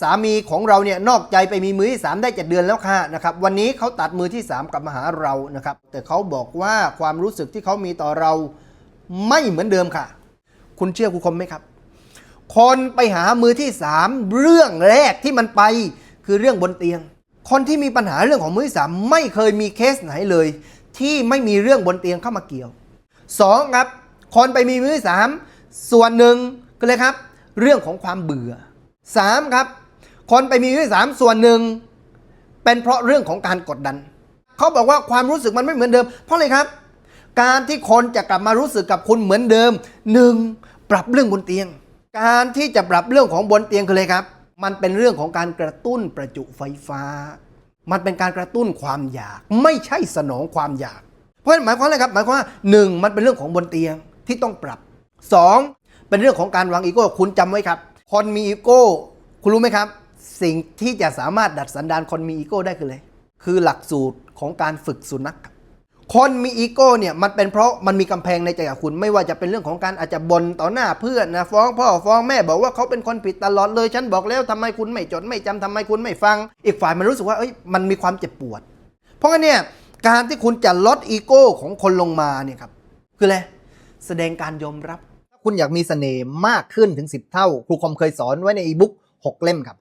สามีของเราเนี่ยนอกใจไปมีมือที่ 3 ได้เจ็ดเดือนแล้วค่ะนะครับวันนี้เขาตัดมือที่ 3 กลับมาหาเรานะครับแต่เขาบอกว่าความรู้สึกที่เขามีต่อเราไม่เหมือนเดิมค่ะ คุณเชื่อครูคมไหมครับ คนไปหามือที่ 3 เรื่องแรกที่มันไปคือเรื่องบนเตียง คนที่มีปัญหาเรื่องของมือที่สามไม่เคยมีเคสไหนเลย ที่ไม่มีเรื่องบนเตียงเข้ามาเกี่ยวสองครับคนไปมีมือที่สามส่วนหนึ่งก็เลยครับ เรื่องของความเบื่อสามครับ คนไปมีมือที่สามส่วนหนึ่ง เป็นเพราะเรื่องของการกดดัน เขาบอกว่าความรู้สึกมันไม่เหมือนเดิม เพราะอะไรครับ การที่คนจะกลับมารู้สึกกับคุณเหมือนเดิมหนึ่งปรับเรื่องบนเตียง การที่จะปรับเรื่องของบนเตียงคืออะไรครับ มันเป็นเรื่องของการกระตุ้นประจุไฟฟ้า มันเป็นการกระตุ้นความอยาก ไม่ใช่สนองความอยาก เพราะฉะนั้นหมายความอะไรครับหมายความว่าหนึ่งมันเป็นเรื่องของบนเตียงที่ต้องปรับสองเป็นเรื่องของการวางอีโก้คุณจำไว้ครับ คนมีอีโก้ คุณรู้ไหมครับ สิ่งที่จะสามารถดัดสันดานคนมีอีโก้ได้คืออะไรคือหลักสูตรของการฝึกสุนัขคนมีอีโก้เนี่ยมันเป็นเพราะมันมีกำแพงในใจกับคุณ ไม่ว่าจะเป็นเรื่องของการอาจจะบ่นต่อหน้าเพื่อนนะฟ้องพ่อฟ้องแม่บอกว่าเขาเป็นคนผิดตลอดเลย ฉันบอกแล้วทำไมคุณไม่จดไม่จำทำไมคุณไม่ฟัง อีกฝ่ายมันรู้สึกว่าเอ้ยมันมีความเจ็บปวด เพราะงั้นเนี่ยการที่คุณจะลดอีโก้ของคนลงมาเนี่ยครับคืออะไรแสดงการยอมรับ คุณอยากมีเสน่ห์มากขึ้นถึง 10 เท่า ครูคอมเคยสอนไว้ในอีบุ๊ก6เล่มครับ